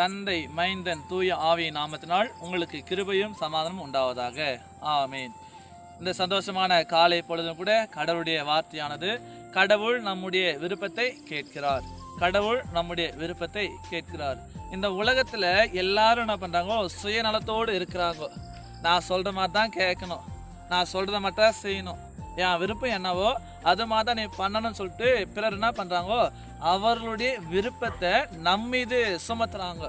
தந்தை மைந்தன் தூய ஆவியின் நாமத்தினால் உங்களுக்கு கிருபையும் சமாதானமும் உண்டாவதாக. ஆமீன். இந்த சந்தோஷமான காலை பொழுதும் கூட கடவுளுடைய வார்த்தையானது கடவுள் நம்முடைய விருப்பத்தை கேட்கிறார். கடவுள் நம்முடைய விருப்பத்தை கேட்கிறார். இந்த உலகத்தில் எல்லாரும் என்ன பண்ணுறாங்கோ சுயநலத்தோடு இருக்கிறாங்க. நான் சொல்கிற மாதிரி தான் கேட்கணும். நான் சொல்கிறத மட்டும் செய்யணும். என் விருப்பம் என்னவோ அது மாதிரி தான் நீ பண்ணணும்னு சொல்லிட்டு பிறர் என்ன பண்ணுறாங்கோ அவர்களுடைய விருப்பத்தை நம்ம மீது சுமத்துறாங்க.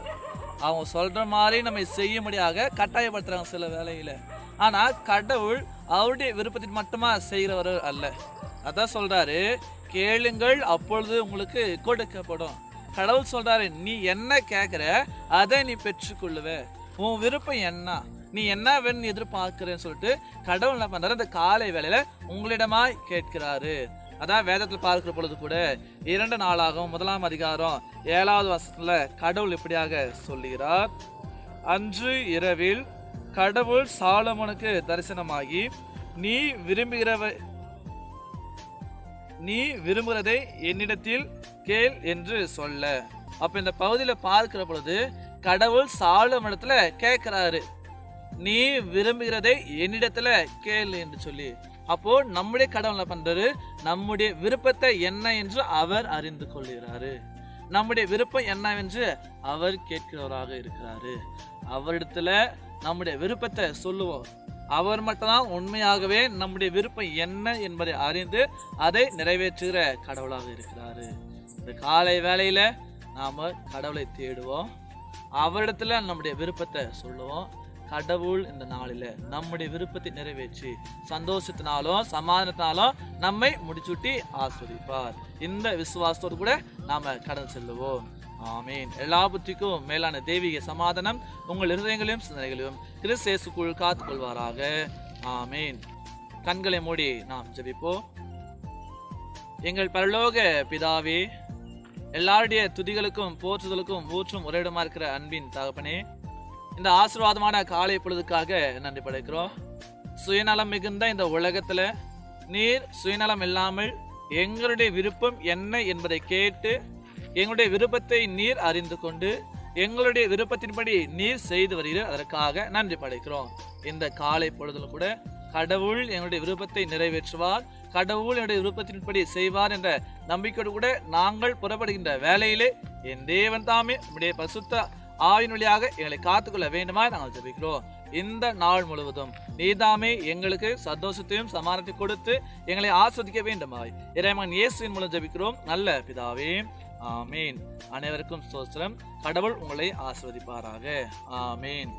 அவங்க சொல்கிற மாதிரி நம்ம செய்ய முடியாத கட்டாயப்படுத்துகிறாங்க சில வேலையில். ஆனால் கடவுள் அவருடைய விருப்பத்தின் மட்டுமா செய்கிறவர் அல்ல. அதான் சொல்கிறாரு கேளுங்கள் அப்பொழுது உங்களுக்கு கொடுக்கப்படும். கடவுள் சொல்கிறாரு நீ என்ன கேட்குற அதை நீ பெற்றுக்கொள்ளுவ. உன் விருப்பம் என்ன? நீ என்ன வேணும் எதிர்பார்க்கிறேன்னு சொல்லிட்டு கடவுள் என்ன பண்றாரு? இந்த காலை வேலையில உங்களிடமாய் கேட்கிறாரு. அதான் வேதத்தில் பார்க்கிற பொழுது கூட இரண்டு நாளாகவும் முதலாம் அதிகாரம் ஏழாவது வருஷத்துல கடவுள் இப்படியாக சொல்லுகிறார். அன்று இரவில் கடவுள் சாலமோனுக்கு தரிசனமாகி நீ விரும்புகிறவ நீ விரும்புகிறதை என்னிடத்தில் கேள் என்று சொல்ல. அப்ப இந்த பகுதியில் பார்க்கிற பொழுது கடவுள் சாலமோனிடத்துல கேட்கிறாரு. நீ விரும்புகிறதை என்னிடத்துல கேளு என்று சொல்லி. அப்போ நம்முடைய கடவுள் என்ன பண்றாரு? நம்முடைய விருப்பத்தை என்ன என்று அவர் அறிந்து கொள்கிறாரு. நம்முடைய விருப்பம் என்னவென்று அவர் கேட்கிறவராக இருக்கிறாரு. அவரிடத்துல நம்முடைய விருப்பத்தை சொல்லுவோம். அவர் மட்டும்தான் உண்மையாகவே நம்முடைய விருப்பம் என்ன என்பதை அறிந்து அதை நிறைவேற்றுகிற கடவுளாக இருக்கிறாரு. இந்த காலை வேளையில நாம கடவுளை தேடுவோம். அவரிடத்துல நம்முடைய விருப்பத்தை சொல்லுவோம். கடவுள் இந்த நாளில நம்முடைய விருப்பத்தை நிறைவேற்றி சந்தோஷத்தினாலும் சமாதானத்தினாலும் நம்மை முடிச்சுட்டி ஆஸ்வதிப்பார். இந்த விசுவாசத்தோடு கூட நாம கடந்து செல்லுவோம். ஆமீன். எல்லா புத்திக்கும் மேலான தெய்வீக சமாதானம் உங்கள் இருதயங்களையும் சிந்தனைகளையும் கிறிஸ்தேசுக்குள் காத்துக்கொள்வாராக. ஆமீன். கண்களை மூடி நாம் ஜெபிப்போம். எங்கள் பரலோக பிதாவே எல்லாருடைய துதிகளுக்கும் போற்றுதலுக்கும் ஊற்றும் உரையிடமா இருக்கிற அன்பின் தகப்பனே இந்த ஆசீர்வாதமான காலை பொழுதுக்காக நன்றி படைக்கிறோம். சுயநலம் மிகுந்த இந்த உலகத்துல நீர் சுயநலம் இல்லாமல் எங்களுடைய விருப்பம் என்ன என்பதை கேட்டு எங்களுடைய விருப்பத்தை நீர் அறிந்து கொண்டு எங்களுடைய விருப்பத்தின்படி நீர் செய்து வருகிற அதற்காக நன்றி படைக்கிறோம். இந்த காலை பொழுதுல கூட கடவுள் எங்களுடைய விருப்பத்தை நிறைவேற்றுவார். கடவுள் என்னுடைய விருப்பத்தின்படி செய்வார் என்ற நம்பிக்கையோடு கூட நாங்கள் புறப்படுகின்ற வேலையிலே என் தேவன் தாமே நம்முடைய பசுத்த ஆவின் வழியாக எங்களை காத்துக்கொள்ள வேண்டுமா நாங்கள் ஜெபிக்கிறோம். இந்த நாள் முழுவதும் நீதாமே எங்களுக்கு சந்தோஷத்தையும் சமாதானத்தை கொடுத்து எங்களை ஆஸ்வதிக்க வேண்டுமாய். இறைமன் இயேசுவின் மூலம் ஜபிக்கிறோம். நல்ல பிதாவே ஆமீன். அனைவருக்கும் சோஸ்திரம் கடவுள் உங்களை ஆஸ்வதிப்பாராக. ஆமீன்.